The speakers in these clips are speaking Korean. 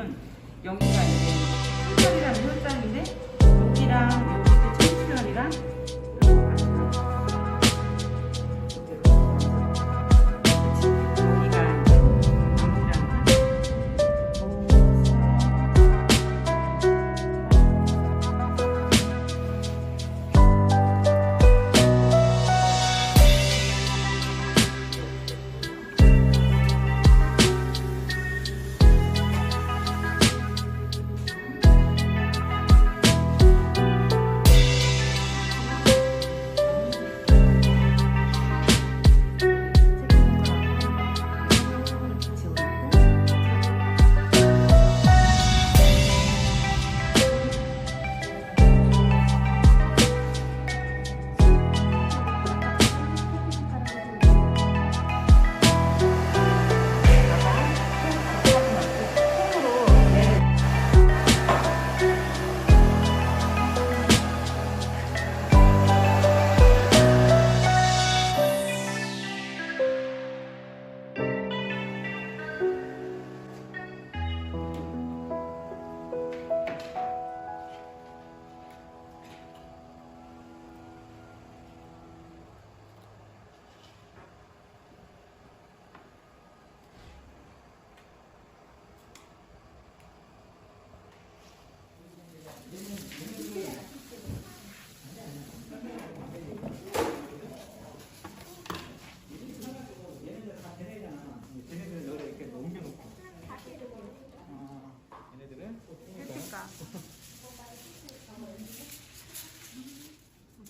보면은 여기가 이제 혈장이라는 혈장인데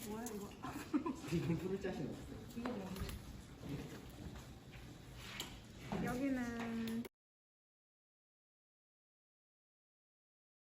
뭐야 이거? 이건 풀을 짜신 없어. 여기는